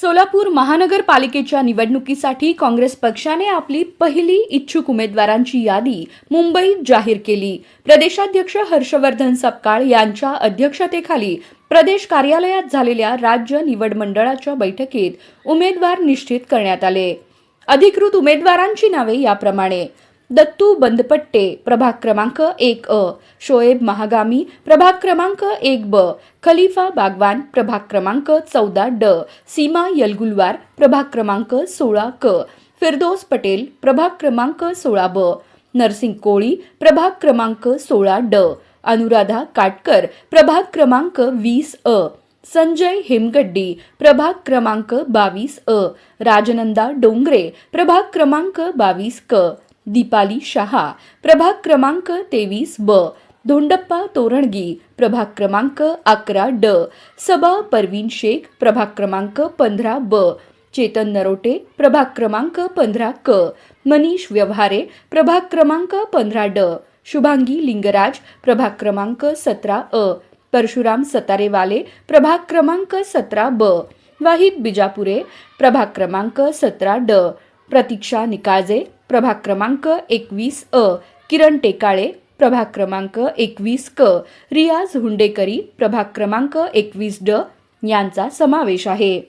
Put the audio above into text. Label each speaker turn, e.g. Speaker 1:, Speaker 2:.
Speaker 1: सोलापूर महानगरपालिकेच्या निवडणुकीसाठी काँग्रेस पक्षाने आपली पहिली इच्छुक उमेदवारांची यादी मुंबईत जाहीर केली. प्रदेशाध्यक्ष हर्षवर्धन सपकाळ यांच्या अध्यक्षतेखाली प्रदेश कार्यालयात झालेल्या राज्य निवड मंडळाच्या बैठकीत उमेदवार निश्चित करण्यात आले. अधिकृत उमेदवारांची नावे याप्रमाणे. दत्तू बंदपट्टे, प्रभाग क्रमांक एक अ. शोएब महागामी, प्रभाग क्रमांक एक ब. खलिफा बागवान, प्रभाग क्रमांक चौदा ड. सीमा यलगुलवार, प्रभाग क्रमांक सोळा क. फिरदोस पटेल, प्रभाग क्रमांक सोळा ब. नरसिंग कोळी, प्रभाग क्रमांक सोळा ड. अनुराधा काटकर, प्रभाग क्रमांक वीस अ. संजय हेमगड्डी, प्रभाग क्रमांक बावीस अ. राजनंदा डोंगरे, प्रभाग क्रमांक बावीस क. दीपाली शहा प्रभाग क्रमांक तेवीस ब धोंडप्पा तोरणगी प्रभाग क्रमांक अकरा ड सबा परवीन शेख प्रभाग क्रमांक पंधरा ब चेतन नरोटे प्रभाग क्रमांक पंधरा क मनीष व्यवहारे प्रभाग क्रमांक पंधरा ड शुभांगी लिंगराज प्रभाग क्रमांक सतरा अ परशुराम सतारेवाले प्रभाग क्रमांक सतरा ब वाहिद बिजापुरे प्रभाग क्रमांक सतरा ड प्रतीक्षा निकाळजे प्रभाग क्रमांक एकवीस अ. किरण टेकाळे प्रभाग क्रमांक एकवीस क. रियाज हुंडेकरी प्रभाग क्रमांक एकवीस ड. यांचा समावेश आहे.